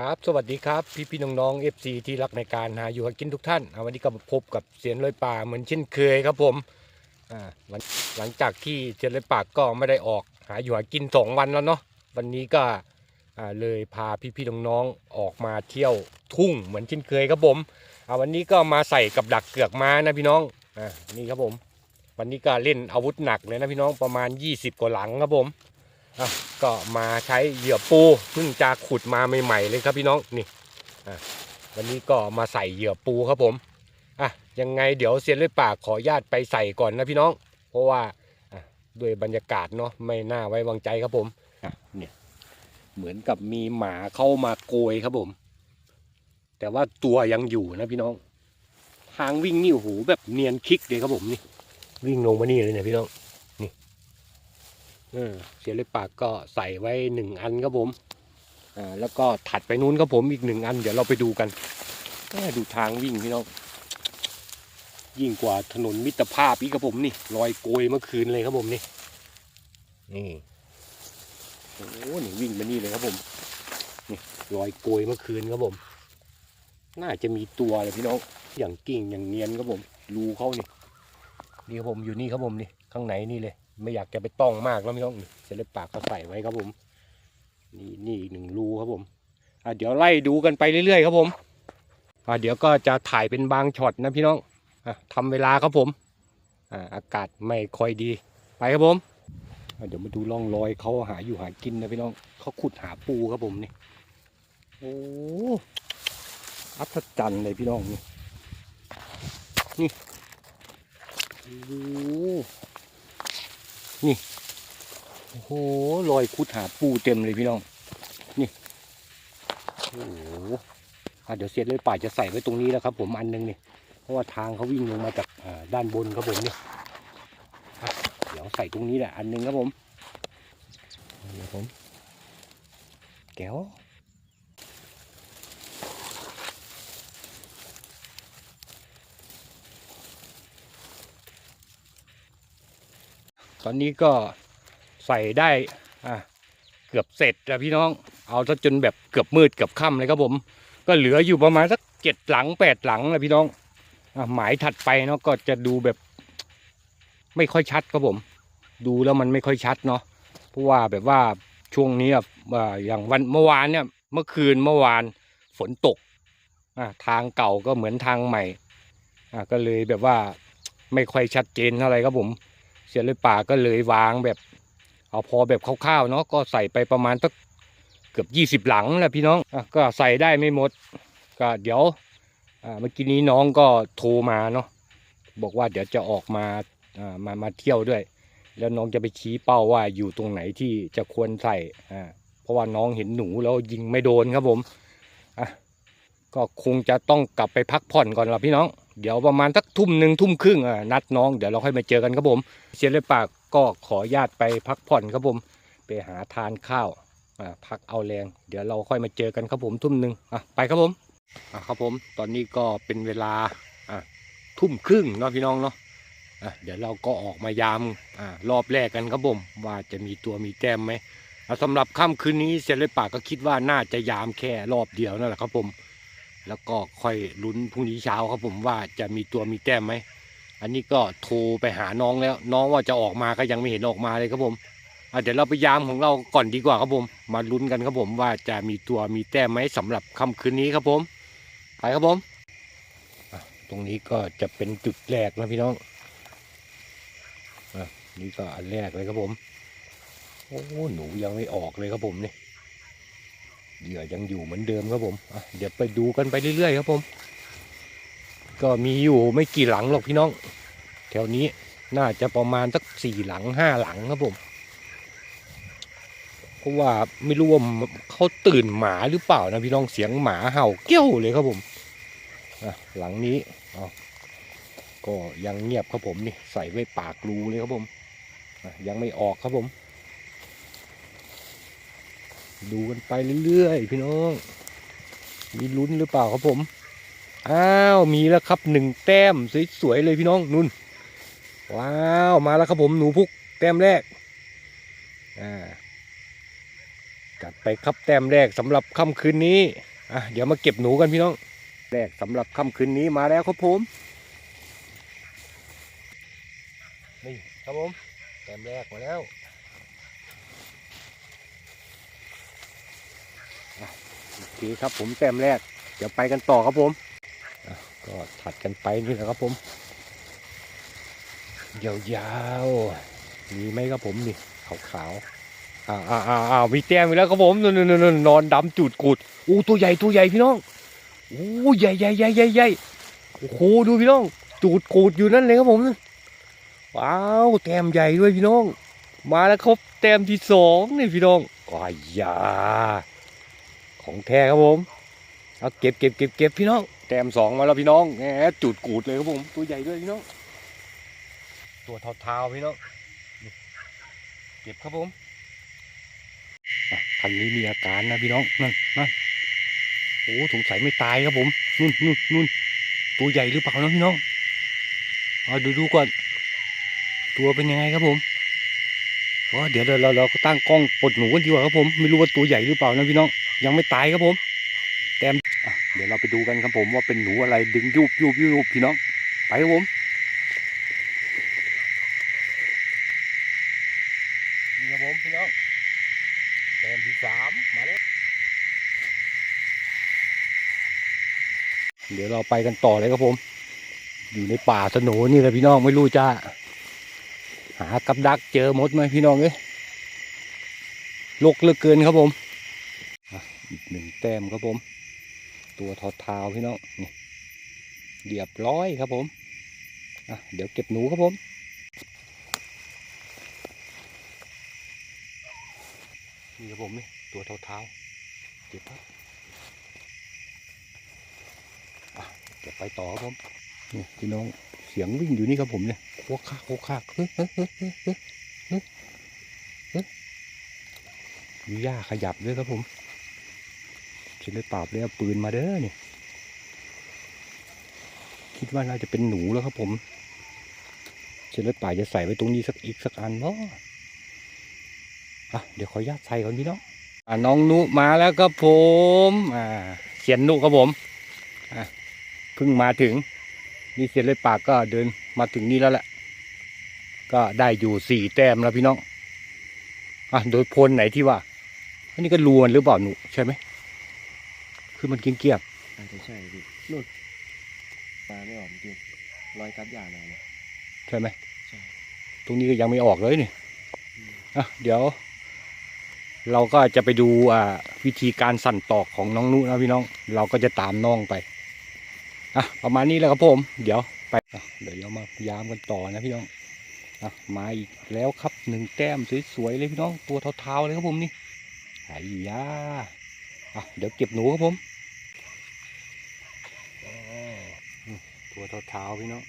ครับสวัสดีครับ พี่พี่น้องๆ FC ที่รักในการหาอยู่หากินทุกท่านวันนี้ก็มาพบกับเสียนลอยป่าเหมือนเช่นเคยครับผมหลังจากที่เสียนลอยป่าก็ไม่ได้ออกหาอยู่หากินสองวันแล้วเนาะวันนี้ก็เลยพาพี่พี่น้องๆออกมาเที่ยวทุ่งเหมือนเช่นเคยครับผมวันนี้ก็มาใส่กับดักเกือกม้านะพี่น้องอนี่ครับผม วันนี้ก็เล่นอาวุธหนักเลยนะพี่น้องประมาณ 20 กว่าหลังครับผม ก็มาใช้เหยื่อปูเพิ่งจะขุดมาใหม่ๆเลยครับพี่น้องนี่อะวันนี้ก็มาใส่เหยื่อปูครับผมอะยังไงเดี๋ยวเซียนเลือดปากขออนุญาตไปใส่ก่อนนะพี่น้อง เพราะว่าอะด้วยบรรยากาศเนาะไม่น่าไว้วางใจครับผมอะเนี่ยเหมือนกับมีหมาเข้ามาโกยครับผม แต่ว่าตัวยังอยู่นะพี่น้อง ทางวิ่งนี่โอ้โหแบบเนียนคลิกเลยครับผมนี่ วิ่งลงมานี่เลยเนี่ยพี่น้อง เออเสียเลยปากก็ใส่ไว้หนึ่งอันครับผมอ่าแล้วก็ถัดไปนู้นครับผมอีกหนึ่งอัน เดี๋ยวเราไปดูกันแม่ดูทางวิ่งพี่น้องยิ่งกว่าถนนมิตรภาพอีกครับผมนี่รอยโกยเมื่อคืนเลยครับผมนี่นี่โอ้โหนี่วิ่งมานี่เลยครับผมนี่รอยโกยเมื่อคืนครับผม น่าจะมีตัวเลยพี่น้องอย่างกิ่งอย่างเนียนครับผมรูเขานี่นี่ครับผมอยู่นี่ครับผมนี่ข้างในนี่เลย ไม่อยากจะไปต้องมากแล้วไม่ต้องเสร็จปากก็ใส่ไว้ครับผม นี่นี่อีกหนึ่งรูครับผมอะเดี๋ยวไล่ดูกันไปเรื่อยๆครับผมอะเดี๋ยวก็จะถ่ายเป็นบางช็อตนะพี่น้องอะทำเวลาครับผมอ่าอากาศไม่ค่อยดีไปครับผมอะเดี๋ยวมาดูร่องรอยเขาหาอยู่หากินนะพี่น้องเขาขุดหาปูครับผมนี่โอ้อัศจรรย์เลยพี่น้องนี่นี่โอ้ นี่โอ้โหรอยคุดหาปูเต็มเลยพี่น้อง นี่โอ้โหเดี๋ยวเสียดเลยป่าจะใส่ไว้ตรงนี้แล้วครับ ผมอันหนึงนี่เพราะว่าทางเขาวิ่งลงมาจากด้านบนครับผมนี่เดี๋ยวใส่ตรงนี้แหละอันหนึงครับผมเดี๋ยวผม แก้ว ตอนนี้ก็ใส่ได้อะเกือบเสร็จแล้วพี่น้อง เอาซะจนแบบเกือบมืดเกือบค่ำเลยครับผม ก็เหลืออยู่ประมาณสักเจ็ดหลังแปดหลังเลยพี่น้องอหมายถัดไปเนาะก็จะดูแบบ ไม่ค่อยชัดครับผม ดูแล้วมันไม่ค่อยชัดเนาะเพราะว่าแบบว่าช่วงนี้ออย่างวันเมื่อวานเนี่ยเมื่อคืนเมื่อวานฝนตกทางเก่าก็เหมือนทางใหม่ก็เลยแบบว่าไม่ค่อยชัดเจนเท่าไรครับผม สียเลยป่าก็เลยวางแบบ เอาพอแบบคร่าวๆเนาะก็ใส่ไปประมาณสักเกือบยี่สิบหลังแหละพี่น้องอก็ใส่ได้ไม่หมด ก็เดี๋ยวเมื่อกี้นี้น้องก็โทรมาเนาะบอกว่าเดี๋ยวจะออกมาอ่ามามาเที่ยวด้วย แล้วน้องจะไปชี้เป้าว่าอยู่ตรงไหนที่จะควรใส่อ่าเพราะว่าน้องเห็นหนูแล้วยิงไม่โดนครับผมอะก็คงจะต้องกลับไปพักผ่อนก่อนละพี่น้อง เดี๋ยวประมาณสักทุ่มหนึ่งทุ่มครึ่งอะนัดน้องเดี๋ยวเราค่อยมาเจอกันครับผมเชียร์เลยปากก็ขอญาตไปพักผ่อนครับผม ไปหาทานข้าวอ่าพักเอาแรง เดี๋ยวเราค่อยมาเจอกันครับผมทุ่มหนึ่งอะไปครับผมอะครับผม ตอนนี้ก็เป็นเวลาอะทุ่มครึ่งเนาะพี่น้องเนาะอะเดี๋ยวเราก็ออกมายามอ่ารอบแรกกันครับผมว่าจะมีตัวมีแต้มไหมสำหรับค่ำคืนนี้เชียร์เลปากก็คิดว่าน่าจะยามแค่รอบเดียวนั่นแหละครับผม แล้วก็ค่อยลุ้นพรุ่งนี้เช้าครับผมว่าจะมีตัวมีแต้มไหม อันนี้ก็โทรไปหาน้องแล้ว น้องว่าจะออกมาก็ยังไม่เห็นออกมาเลยครับผมเดี๋ยวเราไปยามของเราก่อนดีกว่าครับผม มาลุ้นกันครับผมว่าจะมีตัวมีแต้มไหมสำหรับค่ำคืนนี้ครับผมไปครับผมตรงนี้ก็จะเป็นจุดแรกนะพี่น้องอะนี่ก็อันแรกเลยครับผมโอ้หนูยังไม่ออกเลยครับผมนี่ เหยื่อยังอยู่เหมือนเดิมครับผมเดี๋ยวไปดูกันไปเรื่อยๆครับผม ก็มีอยู่ไม่กี่หลังหรอกพี่น้อง แถวนี้น่าจะประมาณสักสี่หลังห้าหลังครับผมเพราะว่าไม่รู้ว่าเขาตื่นหมาหรือเปล่านะพี่น้องเสียงหมาเห่าเกี้ยวเลยครับผมหลังนี้ก็ยังเงียบครับผมนี่ใส่ไว้ปากรูเลยครับผมยังไม่ออกครับผม ดูกันไปเรื่อยๆ พี่น้อง มีลุ้นหรือเปล่าครับผม อ้าว มีแล้วครับหนึ่งแต้มสวยๆเลยพี่น้องนุ่น ว้าว มาแล้วครับผมหนูพุกแต้มแรก อ่า จัดไปครับแต้มแรกสำหรับค่ำคืนนี้ อะเดี๋ยวมาเก็บหนูกันพี่น้อง แรกสำหรับค่ำคืนนี้มาแล้วครับผม นี่ครับผม แต้มแรกมาแล้วอะ โอเครับผมแต้มแรก เดี๋ยวไปกันต่อครับผม ก็ถัดกันไปนี่แหละครับผม ยาวๆ มีไหมครับผมนี่ขาวๆอ้าวอ้าวอ้าวมีแต้มอีกแล้วครับผมนนนนนนอนดำจุดกูดอู้ตัวใหญ่ตัวใหญ่พี่น้องอู้ใหญ่ใหญ่ใหญ่ใหญ่ใหญ่โอ้โหดูพี่น้อง จูดกูดอยู่นั่นเลยครับผมว้าวแต้มใหญ่ด้วยพี่น้อง มาแล้วครับแต้มที่สองนี่พี่น้องอ้ายยา ของแท้ครับผมเอาเก็บเก็บเก็บเก็บพี่น้องแต้มสองมาแล้วพี่น้องแหมจุดกูดเลยครับผมตัวใหญ่ด้วยพี่น้องตัวเทาๆพี่น้องเก็บครับผมอะคันนี้มีอาการนะพี่น้องนั่นนั่นโอ้สงสัยไม่ตายครับผมนู่นนู่นนู่นตัวใหญ่หรือเปล่านะพี่น้องเอาดูดูก่อนตัวเป็นยังไงครับผมอ๋อเดี๋ยวเราเราเราก็ตั้งกล้องปลดหนูกันดีกว่าครับผมไม่รู้ว่าตัวใหญ่หรือเปล่านะพี่น้อง ยังไม่ตายครับผมแต้มอะเดี๋ยวเราไปดูกันครับผมว่าเป็นหนูอะไรดึงยุบยุบยุบพี่น้อง ไปครับผมนี่ครับผมพี่น้องแต้มที่สามมาแล้วเดี๋ยวเราไปกันต่อเลยครับผม อยู่ในป่าสนุนี่แหละพี่น้องไม่รู้จะหากับดักเจอหมดไหมพี่น้องเอ้ยลกเหลือเกินครับผมอะอีกหนึ่ง แต้มครับผม ตัวถอดเท้าพี่น้องนี่เรียบร้อยครับผมอะเดี๋ยวเก็บหนูครับผมนี่ครับผมนี่ตัวเท้าๆเก็บครับอะเดี๋ยวไปต่อครับผมนี่พี่น้องเสียงวิ่งอยู่นี่ครับผมเนี่ยโคกคากโคกคากเฮ้ยเฮ้ยเฮ้ยเฮ้ยเฮ้ยเฮ้ยเฮ้ยมีหญ้าขยับด้วยครับผม ฉันเลยปราบเลยเอาปืนมาเด้อเนี่ยคิดว่าน่าจะเป็นหนูแล้วครับผมฉันเลยป่าจะใส่ไว้ตรงนี้สักอีกสักอันเนาะอะเดี๋ยวขออนุญาตใส่ก่อนพี่น้องอ่าน้องนุมาแล้วครับผมอ่าเขียนนุครับผมอะเพิ่งมาถึง นี่เขียนเลยปากก็เดินมาถึงนี่แล้วแหละ ก็ได้อยู่สี่แต้มแล้วพี่น้องอะโดยพลไหนที่ว่าอันนี้ก็ลวนหรือเปล่าหนูใช่ไหม คือมันเกี้ยบอาจจะใช่พี่นู่นปลาไม่ออกจริงรอยกัดยามาเนี่ยๆใช่ไหมใช่ ตรงนี้ก็ยังไม่ออกเลยนี่อืมอะเดี๋ยว เราก็จะไปดูอ่าวิธีการสั่นตอกของน้องนุนะพี่น้อง เราก็จะตามน้องไปอะประมาณนี้แหล้วครับผม เดี๋ยวไปอะเดี๋ยวเรามายามกันต่อนะพี่น้องอะมาอีกแล้วครับหนึ่งแต้มสวยๆเลยพี่น้องตัวเทาๆเลยครับผมนี่ไอ้ยาอะเดี๋ยวเก็บหนูครับผมอ๋ออืม ตัวเทาๆพี่น้อง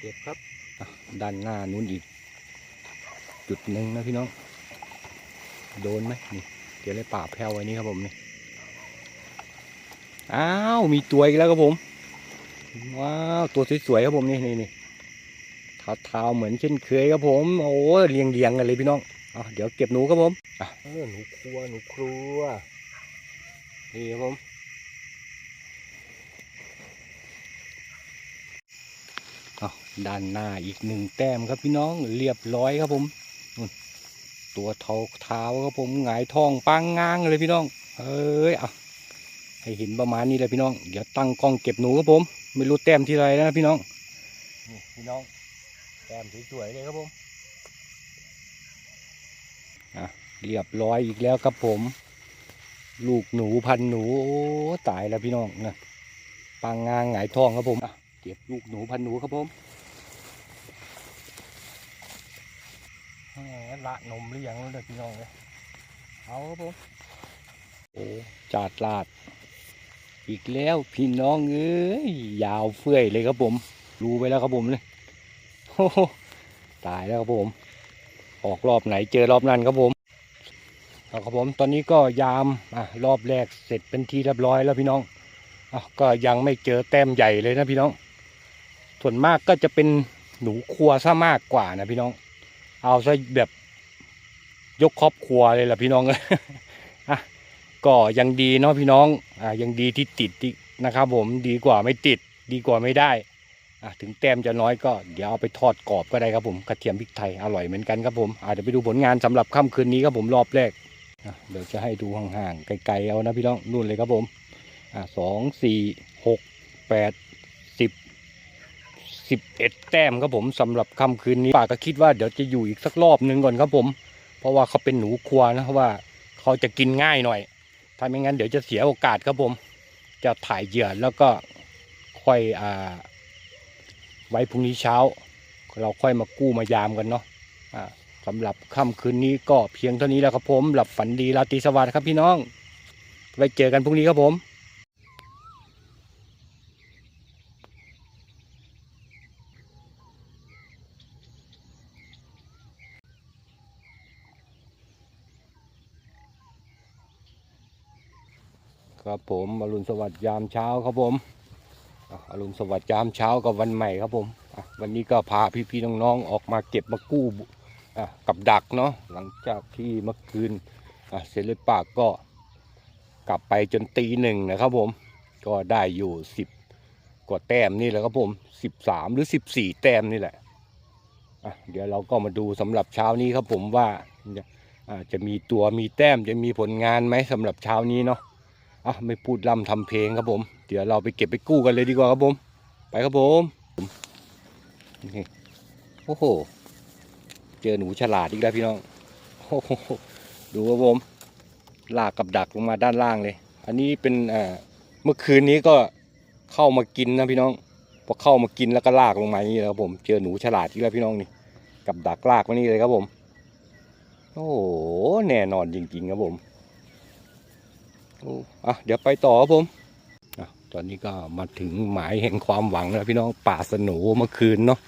เก็บครับอะด้านหน้านู้นอีก จุดหนึ่งนะพี่น้อง โดนไหมนี่เดี๋ยวเลยป่าแพ้วไว้นี่ครับผมนี่อ้าวมีตัวอีกแล้วครับผมว้าวตัวสวยๆครับผมนี่นี่นี่เท้าๆเหมือนเช่นเคยครับผม โอ้เรียงเรียงๆกันเลยพี่น้องอะเดี๋ยวเก็บหนูครับผมอะเออหนูครัวหนูครัวนี่ครับผมอะ ด้านหน้าอีกหนึ่งแต้มครับพี่น้องเรียบร้อยครับผม ตัวเท้าเท้าครับผมหงายท้องปังง้างเลยพี่น้อง เอ้ยอะให้เห็นประมาณนี้เลยพี่น้อง เดี๋ยวตั้งกล้องเก็บหนูครับผม ไม่รู้แต้มที่ไรนะพี่น้องนี่พี่น้องแต้มสวยๆเลยครับผมอะเรียบร้อยอีกแล้วครับผม ลูกหนูพันหนูโอ้ตายแล้วพี่น้องนะปังงางหงายท้องครับผมอะเก็บลูกหนูพันหนูครับผม แหม ละนมหรือยังแล้วเลยพี่น้องเลยเอาครับผมโอ้จาดลาด อีกแล้วพี่น้องเอ้ยยาวเฟื่อยเลยครับผมรู้ไปแล้วครับผมเลยโอ้โหตายแล้วครับผม ออกรอบไหนเจอรอบนั้นครับผมเอาครับผมตอนนี้ก็ยามอะรอบแรกเสร็จเป็นที่เรียบร้อยแล้วพี่น้องอะก็ยังไม่เจอแต้มใหญ่เลยนะพี่น้อง ส่วนมากก็จะเป็นหนูครัวซะมากกว่านะพี่น้อง เอาซะแบบ ยกครอบครัวเลยล่ะพี่น้องเลยอ้ยก็ยังดีเนาะพี่น้องอ่ายังดีที่ติดที่นะครับ ผมดีกว่าไม่ติด ดีกว่าไม่ได้อะถึงแต้มจะน้อยก็เดี๋ยวเอาไปทอดกรอบก็ได้ครับผมกระเทียมพริกไทยอร่อยเหมือนกันครับผมอาจจะเดี๋ยวไปดูผลงานสำหรับค่ำคืนนี้ครับผมรอบแรกเดี๋ยวจะให้ดูห่างๆไกลๆเอานะพี่น้องนู่นเลยครับผมอะสองสี่หกแปดสิบสิบเอ็ดแต้มครับผมสำหรับค่ำคืนนี้ป้าก็คิดว่าเดี๋ยวจะอยู่อีกสักรอบหนึงก่อนครับผม เพราะว่าเขาเป็นหนูครัวนะว่าเขาจะกินง่ายหน่อยถ้าไม่งั้นเดี๋ยวจะเสียโอกาสครับผม จะถ่ายเหยื่อแล้วก็ค่อยอ่า ไว้พรุ่งนี้เช้า เราค่อยมากู้มายามกันเนาะอ่าสำหรับค่ำคืนนี้ก็เพียงเท่านี้แล้วครับผม หลับฝันดีราตรีสวัสดิ์ครับพี่น้อง ไว้เจอกันพรุ่งนี้ครับผม ครับผมอรุณสวัสดิ์ยามเช้าครับผมอรุณสวัสดิ์ยามเช้ากับวันใหม่ครับผมวันนี้ก็พาพี่ๆน้องๆออกมาเก็บมากู้กับดักเนาะหลังจากที่เมื่อคืนอะเซเลปากก็กลับไปจนตีหนึ่งนะครับผมก็ได้อยู่สิบกว่าแต้มนี่แหละครับผมสิบสามหรือสิบสี่แต้มนี่แหละเดี๋ยวเราก็มาดูสำหรับเช้านี้ครับผมว่าจะมีตัวมีแต้มจะมีผลงานไหมสำหรับเช้านี้เนาะ อะไม่พูดล่ำทำเพลงครับผม เดี๋ยวเราไปเก็บไปกู้กันเลยดีกว่าครับผม ไปครับผมนี่โอ้โห เจอหนูฉลาดอีกแล้วพี่น้องโอ้โหดูครับผมลากกับดักลงมาด้านล่างเลย อันนี้เป็นอ่าเมื่อคืนนี้ก็เข้ามากินนะพี่น้องพอเข้ามากินแล้วก็ลากลงมาอย่างนี้แหละครับผมเจอหนูฉลาดอีกแล้วพี่น้องนี่ กับดักลากมานี่เลยครับผม โอ้โหแน่นอนจริงๆครับผม โอ้อะเดี๋ยวไปต่อครับผมอตอนนี้ก็มาถึงหมายแห่งความหวังแล้วพี่น้องป่าสนูเมื่อคืนเนาะ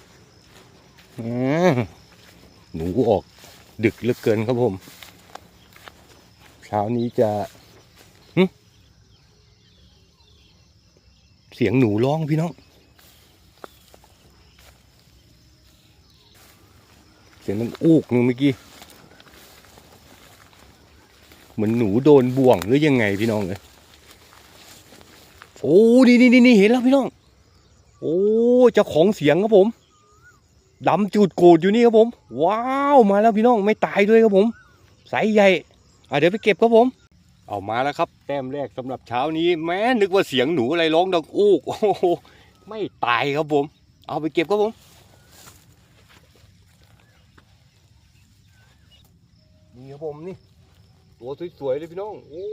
หนูออกดึกเหลือเกินครับผมเช้านี้จะเสียงหนูร้องพี่น้อง เสียงมันอูกหนึงเมื่อกี้ เหมือนหนูโดนบ่วงหรือยังไงพี่น้องเลยโอ้นี่นี่นี่เห็นแล้วพี่น้อง โอ้เจ้าของเสียงครับผมดำจูดโกดอยู่นี่ครับผม ว้าวมาแล้วพี่น้องไม่ตายด้วยครับผมสายใหญ่อะเดี๋ยวไปเก็บครับผม เอามาแล้วครับ แต้มแรกสำหรับเช้านี้ แม้นึกว่าเสียงหนูอะไรร้องดังอูกโอ้โหไม่ตายครับผม เอาไปเก็บครับผมนี่ครับผมนี่ ตัวสวยๆเลยพี่น้องโอ้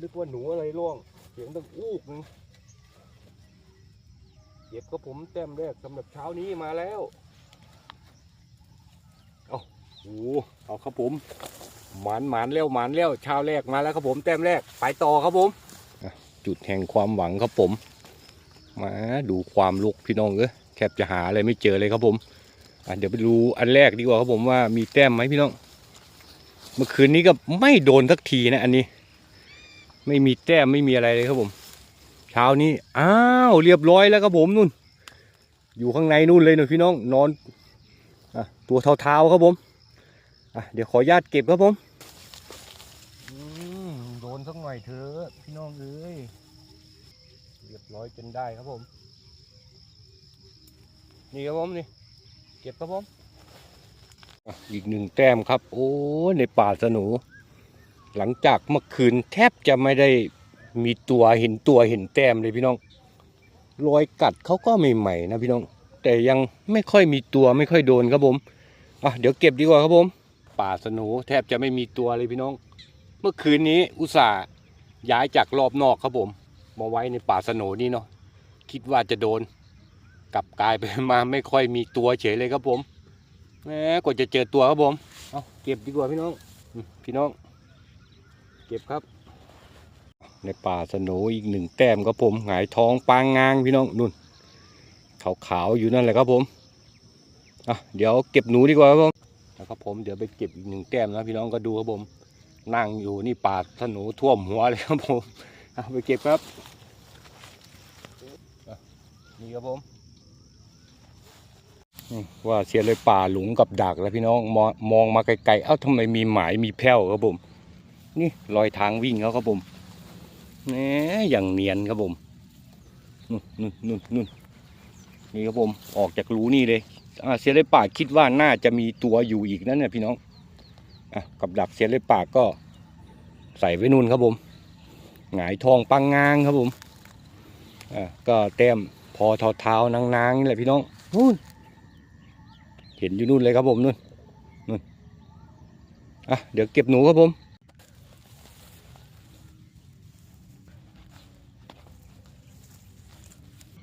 นึกว่าหนูอะไรร่วง เสียงดังอูกนึงเก็บกับผมแต้มแรกสำหรับเช้านี้มาแล้วเอาโอ้เอาครับผมหมานหมานแล้วหมานแล้วเช้าแรกมาแล้วครับผมแต้มแรกไปต่อครับผมจุดแห่งความหวังครับผม มาดูความลุกพี่น้องเอ้ยแทบจะหาอะไรไม่เจอเลยครับผมเดี๋ยวไปดูอันแรกดีกว่าครับผมว่ามีแต้มไหมพี่น้อง เมื่อคืนนี้ก็ไม่โดนสักทีนะอันนี้ ไม่มีแต้มไม่มีอะไรเลยครับผม เช้านี้อ้าวเรียบร้อยแล้วครับผมนู่น อยู่ข้างในนู่นเลยหน่อยพี่น้องนอนอตัวเท้าๆครับผมเดี๋ยวขอญาตเก็บครับผมอืมโดนสักหน่อยเถอะพี่น้องเอ้ยเรียบร้อยจนได้ครับผม นี่ครับผมนี่ เก็บครับผม อีกหนึ่งแต้มครับ โอ้ในป่าสนู หลังจากเมื่อคืนแทบจะไม่ได้มีตัวเห็นตัวเห็นแต้มเลยพี่น้องรอยกัดเขาก็ใหม่ๆนะพี่น้อง แต่ยังไม่ค่อยมีตัวไม่ค่อยโดนครับผมอะเดี๋ยวเก็บดีกว่าครับผม ป่าสนูแทบจะไม่มีตัวเลยพี่น้อง เมื่อคืนนี้อุตส่าห์ย้ายจากรอบนอกครับผม มาไว้ในป่าสนูนี่เนาะคิดว่าจะโดน กลับกลายไปมาไม่ค่อยมีตัวเฉยเลยครับผม แหมกว่าจะเจอตัวครับผมเอาเก็บดีกว่าพี่น้องอืมพี่น้อง เก็บครับ ในป่าสโหนอีกหนึ่งแต้มครับผมหงายท้องปางงางพี่น้องนุ่นขาวๆอยู่นั่นแหละครับผมอะเดี๋ยวเก็บหนูดีกว่าครับผมนะครับผมเดี๋ยวไปเก็บอีกหนึ่งแต้มนะพี่น้องก็ดูครับผม นั่งอยู่นี่ป่าสโหนท่วมหัวเลยครับผมเอาไปเก็บครับอะนี่ครับผมอืม ว่าเสียเลยป่าหลุงกับดักแล้วพี่น้องมองมองมาไกลๆ เอ้าทำไมมีหมายมีแพ้วครับผม นี่รอยทางวิ่งเขาครับผมแหนอย่างเนียนครับผมนู่นนู่นนู่นนู่นนี่ครับผมออกจากรูนี่เลยอ่าเสียเลยป่าคิดว่าน่าจะมีตัวอยู่อีกนั่นเนี่ยพี่น้องอะกับดักเสียเลยป่าก็ ใส่ไว้นู่นครับผมหงายทองปังงางครับผมอะก็แต้มพอเท้าเท้าๆนางๆนี่แหละพี่น้องนู่น เห็นอยู่นู่นเลยครับผมนู่นนู่นอะเดี๋ยวเก็บหนูครับผม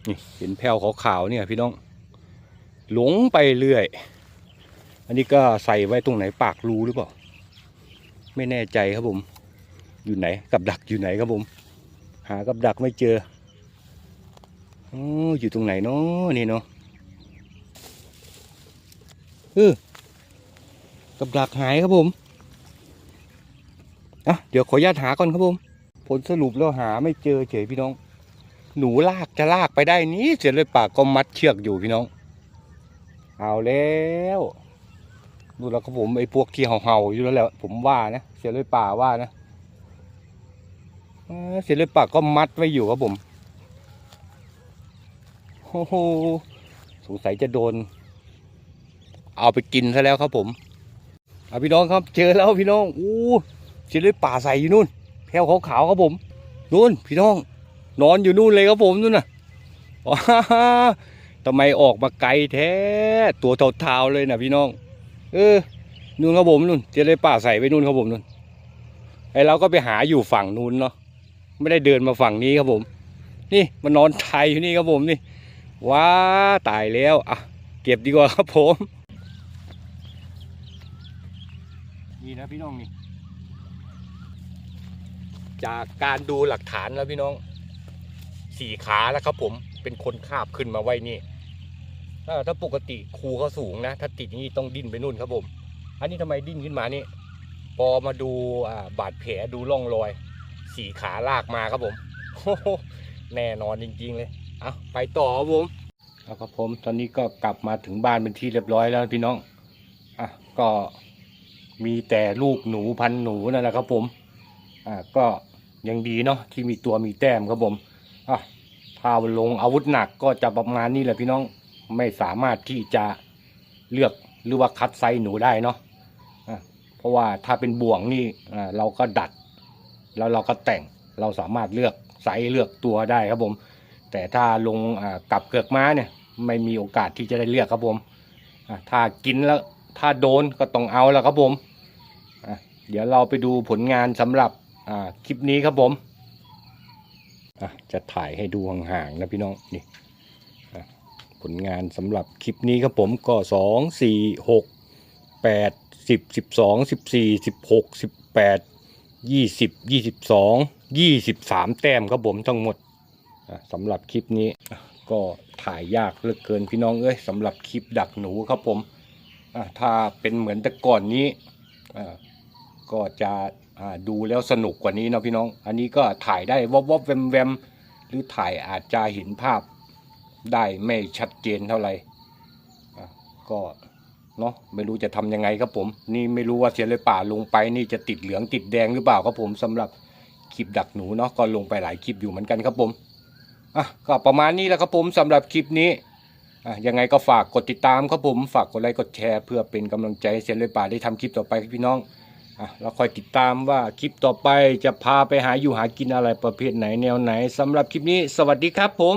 นี่เห็นแผ่วขาวๆเนี่ยพี่น้อง หลงไปเรื่อย อันนี้ก็ใส่ไว้ตรงไหนปากรูหรือเปล่า ไม่แน่ใจครับผม อยู่ไหนกับดักอยู่ไหนครับผม หากับดักไม่เจอ อ๋ออยู่ตรงไหนเนาะนี่เนาะ เออกับดักหายครับผมอะเดี๋ยวขออนุญาตหาก่อนครับผม ผลสรุปแล้วหาไม่เจอเฉยพี่น้อง หนูลากจะลากไปได้นี้เสียเลยปากก็มัดเชือกอยู่พี่น้อง เอาแล้วดูแล้วครับผมไอ้พวกที่เห่าๆอยู่แล้วแหละผมว่านะเสียเลยป่าว่านะเสียเลยป่าก็มัดไว้อยู่ครับผมโอ้โหสงสัยจะโดน เอาไปกินซะแล้วครับผมเอาพี่น้องครับเจอแล้วพี่น้องอู้เสียเลยป่าใสอยู่นู่นแผ่วขาวๆครับผมนู่นพี่น้อง นอนอยู่นู่นเลยครับผมนู่นน่ะทำไมออกมาไกลแท้ ตัวเทาๆเลยนะพี่น้อง เออนู่นครับผมนู่นจะได้ป่าใสไปนู่นครับผมนู่นไอเราก็ไปหาอยู่ฝั่งนู้นเนาะไม่ได้เดินมาฝั่งนี้ครับผม นี่มันนอนไทยอยู่นี่ครับผมนี่ว้าตายแล้วอะเก็บดีกว่าครับผม นี่นะพี่น้องนี่ จากการดูหลักฐานแล้วพี่น้อง สี่ขาแล้วครับผมเป็นคนคาบขึ้นมาไว้นี่ถ้าถ้าปกติครูเขาสูงนะ ถ้าติดอย่างนี้ต้องดิ้นไปนู่นครับผม อันนี้ทำไมดิ้นขึ้นมานี่ พอมาดูอ่าบาดแผลดูร่องรอย สี่ขาลากมาครับผมโอ้โหแน่นอนจริง ๆ เลยเอาไปต่อครับผมเอาครับผม ตอนนี้ก็กลับมาถึงบ้านเป็นที่เรียบร้อยแล้วพี่น้อง อะ ก็ มีแต่ลูกหนูพันหนูนั่นแหละครับผมอ่าก็ยังดีเนาะที่มีตัวมีแต้มครับผมอะถ้าลงอาวุธหนักก็จะประมาณนี้แหละพี่น้องไม่สามารถที่จะเลือกหรือว่าคัดไซส์หนูได้เนาะอะเพราะว่าถ้าเป็นบ่วงนี่อ่าเราก็ดัด แล้วเราก็แต่งเราสามารถเลือกไซส์เลือกตัวได้ครับผม แต่ถ้าลงอ่ากับเกือกม้าเนี่ยไม่มีโอกาสที่จะได้เลือกครับผมอะถ้ากินแล้ว ถ้าโดนก็ต้องเอาแล้วครับผม เดี๋ยวเราไปดูผลงานสำหรับคลิปนี้ครับผมะจะถ่ายให้ดูห่างๆนะพี่น้องนี่ผลงานสำหรับคลิปนี้ครับผมก็สองสี่หกแปดสิบสิบสองสิบสี่สิบหกสิบแปดยี่สิบยี่สิบสองยี่สิบสามแต้มครับผมทั้งหมดสำหรับคลิปนี้ก็ถ่ายยากเหลือเกินพี่น้องเอ้ยสำหรับคลิปดักหนูครับผม ถ้าเป็นเหมือนแต่ก่อนนี้ก็จะดูแล้วสนุกกว่านี้เนาะพี่น้อง อันนี้ก็ถ่ายได้วบวบแวมแวมหรือถ่ายอาจจะเห็นภาพได้ไม่ชัดเจนเท่าไหร่ก็เนาะไม่รู้จะทำยังไงครับผม นี่ไม่รู้ว่าเสียเลยป่าลงไปนี่จะติดเหลืองติดแดงหรือเปล่าครับผมสำหรับคลิปดักหนูเนาะก็ลงไปหลายคลิปอยู่เหมือนกันครับผมอะก็ประมาณนี้แหละครับผมสำหรับคลิปนี้ ยังไงก็ฝากกดติดตามครับผม ฝากกดไลค์กดแชร์ เพื่อเป็นกำลังใจเซียเลยป่าได้ทำคลิปต่อไปครับพี่น้องเราคอยติดตามว่าคลิปต่อไปจะพาไปหาอยู่หากินอะไรประเภทไหนแนวไหนสำหรับคลิปนี้ สวัสดีครับผม